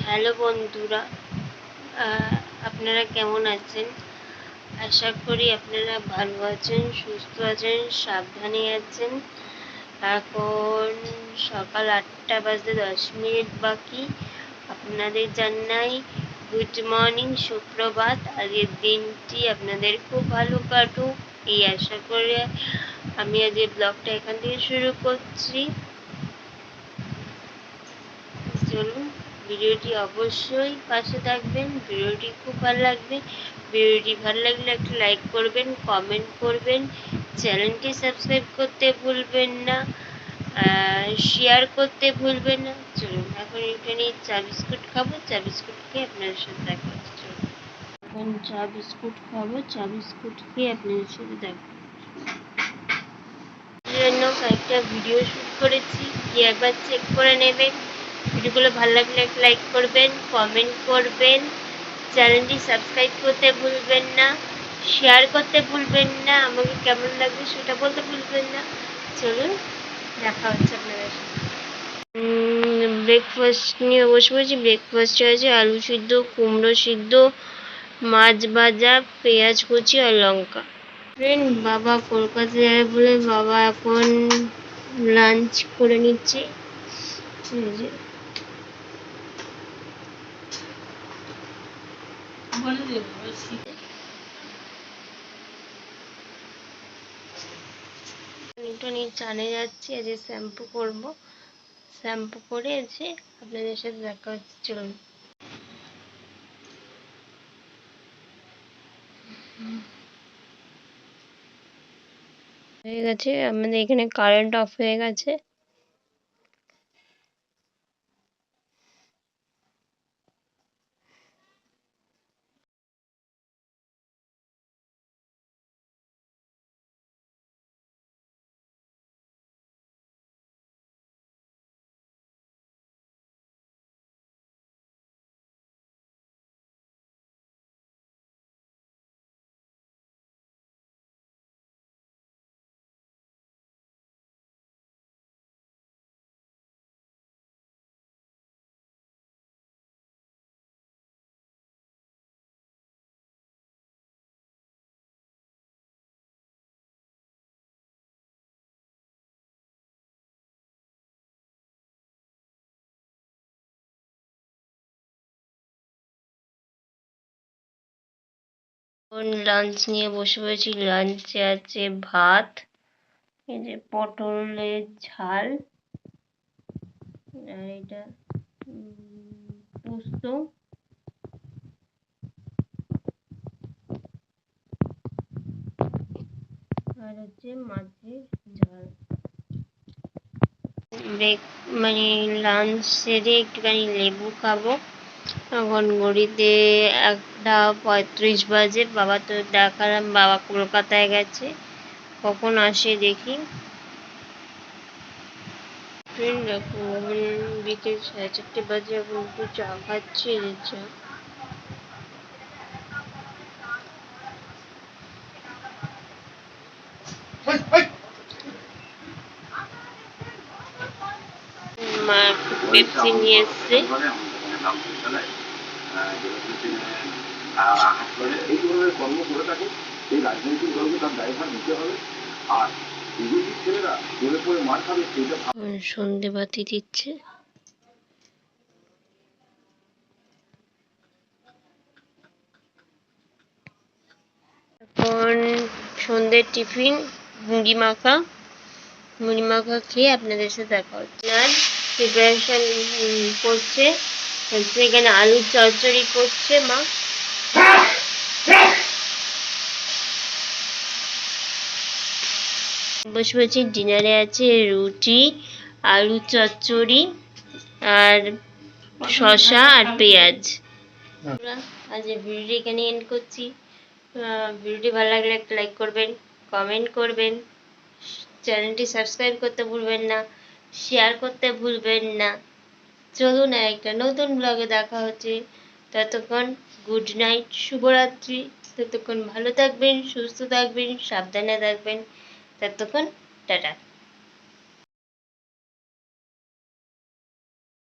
Hello বন্ধুরা আপনারা কেমন আছেন? আশা করি আপনারা ভালো আছেন, সুস্থ আছেন, সাবধানে আছেন। এখন সকাল আটটা বাজতে দশ মিনিট বাকি। আপনাদের জানাই গুড মর্নিং সুপ্রভাত। আজকের দিনটি আপনাদের খুব ভালো কাটুক, এই আশা করে আমি আজ এই ব্লগটা এখান থেকে শুরু করছি। চলুন ভিডিওটি অবশ্যই পাশে থাকবেন। ভিডিওটি খুব ভালো লাগবে। ভিডিওটি ভালো লাগলে একটা লাইক করবেন কমেন্ট করবেন। চ্যানেলটি সাবস্ক্রাইব করতে ভুলবেন না শেয়ার করতে ভুলবেন না। চলুন, এখন এখানে চা বিস্কুট খাব। চা বিস্কুট খেয়ে আপনাদের সাথে দেখা হচ্ছে। চলুন, এখন চা বিস্কুট খাব। চা বিস্কুট খেয়ে আপনাদের সাথে দেখা। জন্য কয়েকটা ভিডিও শ্যুট করেছি। গিয়ে একবার চেক করে নেবেন। ভিডিওগুলো ভালো লাগলে একটা লাইক করবেন কমেন্ট করবেন। চ্যানেলটি সাবস্ক্রাইব করতে ভুলবেন না শেয়ার করতে ভুলবেন না, আমাকে কেমন লাগবে সেটা বলতে ভুলবেন না। চলুন, দেখা হচ্ছে আপনাদের ব্রেকফাস্ট নিয়ে বসে পড়েছি। ব্রেকফাস্টে আছে আলু সিদ্ধ, কুমড়ো সিদ্ধ, মাছ ভাজা, পেঁয়াজ কুচি আর লঙ্কা। ফ্রেন্ড বাবা কলকাতা যাবে বলে বাবা এখন লাঞ্চ করে নিচ্ছে। চানে যাচ্ছি আজকে শ্যাম্পু করব। শ্যাম্পু করে আপনাদের সাথে দেখা হচ্ছে, চলুন। হয়ে গেছে, আমাদের এখানে কারেন্ট অফ হয়ে গেছে। এখন লাঞ্চ নিয়ে বসে পড়েছি। লাঞ্চে আছে ভাত, এই যে পটলের ঝাল, আর এটা পোস্ত। আর হচ্ছে মাছের ঝাল। ব্রেক মানে লাঞ্চ সেরে একটুখানি লেবু খাব। এখন ঘড়িতে একটা পঁয়ত্রিশ বাজে বাবা তো দেখালাম বাবা কলকাতায় গেছে। কখন আসে দেখি। ট্রেন দেখো এখন বিকেল সাড়ে চারটে বাজে এখন একটু চা খাচ্ছি চা। মা পেপসি নিয়ে এসছে। এইভাবে কর্ম করে থাকে এই রাজনৈতিক দলকে তার দায়ভার নিতে হবে আর বিজেপির ছেলেরা পড়ে মার খাবে সন্ধে বাতি দিচ্ছে সন্ধ্যের টিফিন, মুড়ি মাখা। মুড়ি মাখা খেয়ে আপনাদের সাথে দেখা হচ্ছে। আর প্রিপারেশন করছে। হচ্ছে এখানে আলুর চচ্চড়ি করছে, মা? বসে বসে ডিনারে আছে রুটি আলু চচ্চড়ি আর শসা আর পেঁয়াজ। আজ ভিডিওটি এখানে এন্ড করছি। ভিডিওটি ভালো লাগলে একটা লাইক করবেন কমেন্ট করবেন। চ্যানেলটি সাবস্ক্রাইব করতে ভুলবেন না শেয়ার করতে ভুলবেন না। চলুন একটা নতুন ব্লগে দেখা হচ্ছে। ততক্ষণ গুড নাইট শুভরাত্রি। ততক্ষণ ভালো থাকবেন, সুস্থ থাকবেন, সাবধানে থাকবেন। ততক্ষণ টাটা।